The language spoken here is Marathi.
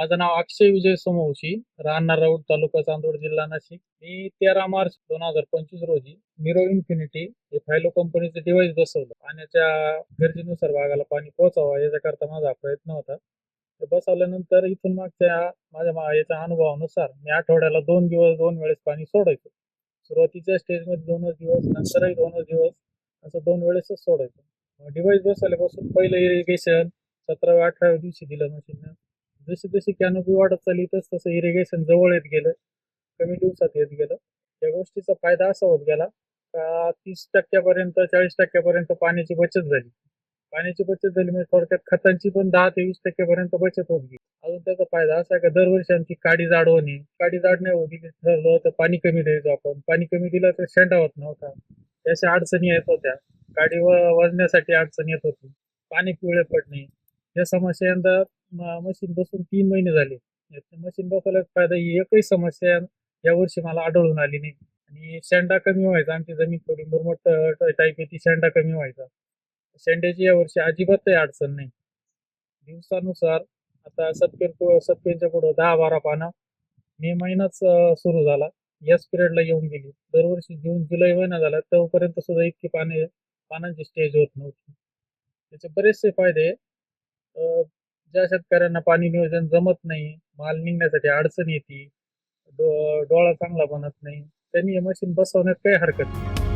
माझं नाव अक्षय विजय सोमवशी राहणार राऊत तालुका चांदवड जिल्हा नाशिक. मी तेरा मार्च दोन हजार पंचवीस रोजी मिरो इन्फिनिटी हे फायलो कंपनीचं डिव्हाइस बसवलं. पाण्याच्या गरजेनुसार भागाला पाणी पोहोचावा याच्याकरता माझा प्रयत्न होता. ते बसवल्यानंतर इथून मागच्या माझ्या मा- याच्या अनुभवानुसार मी आठवड्याला दोन दिवस दोन वेळेस पाणी सोडायचो. सुरुवातीच्या स्टेजमध्ये दोनच दिवस नंतरही दोनच दिवस असं दोन वेळेसच सोडायचो. डिव्हाइस बसवल्यापासून पहिलं इरिगेशन सतराव्या अठराव्या दिवशी दिलं मशीननं जशी जशी कॅनोपी वाढत चालली तस तसं इरिगेशन जवळ येत गेलं. कमी दिवसात येत गेलं. या गोष्टीचा फायदा असा होत गेला का तीस टक्क्यापर्यंत चाळीस टक्क्यापर्यंत पाण्याची बचत झाली. पाण्याची बचत झाली म्हणजे थोडक्यात खतांची पण दहा ते वीस टक्क्यापर्यंत बचत होत गेली. अजून त्याचा फायदा असा आहे का दरवर्षी आमची काडी जाड होणे काडी जाड नाही होती ठरलं तर पाणी कमी द्यायचो आपण. पाणी कमी दिलं तर शेंडा होत नव्हता. त्याच्या अडचणी येत होत्या. काडी व- वजण्यासाठी अडचण येत होती. पाणी पिवळे पडणे. या समस्या यंदा मशीन बसून तीन महिने झाले. मशीन बसवल्याचा फायदा ही एकही समस्या या वर्षी मला आढळून आली नाही. आणि शेंडा कमी व्हायचा. आमची जमीन थोडी मुरमट टाईप आहे ती शेंडा कमी व्हायचा. शेंड्याची या वर्षी अजिबातही अडचण नाही. दिवसानुसार आता सत्पेर सत्पेरच्या पुढं दहा बारा पानं मे महिनाच सुरू झाला. याच पिरियडला येऊन गेली. दरवर्षी जून जुलै महिना झाला तोपर्यंत सुद्धा इतकी पाने पानांची स्टेज होत नव्हती. त्याचे बरेचसे फायदे ज्या शेतकऱ्यांना पाणी नियोजन जमत नाही माल निघण्यासाठी अडचण येते डो- डोळा चांगला बनत नाही त्यांनी हे मशीन बसवण्यात काही हरकत नाही.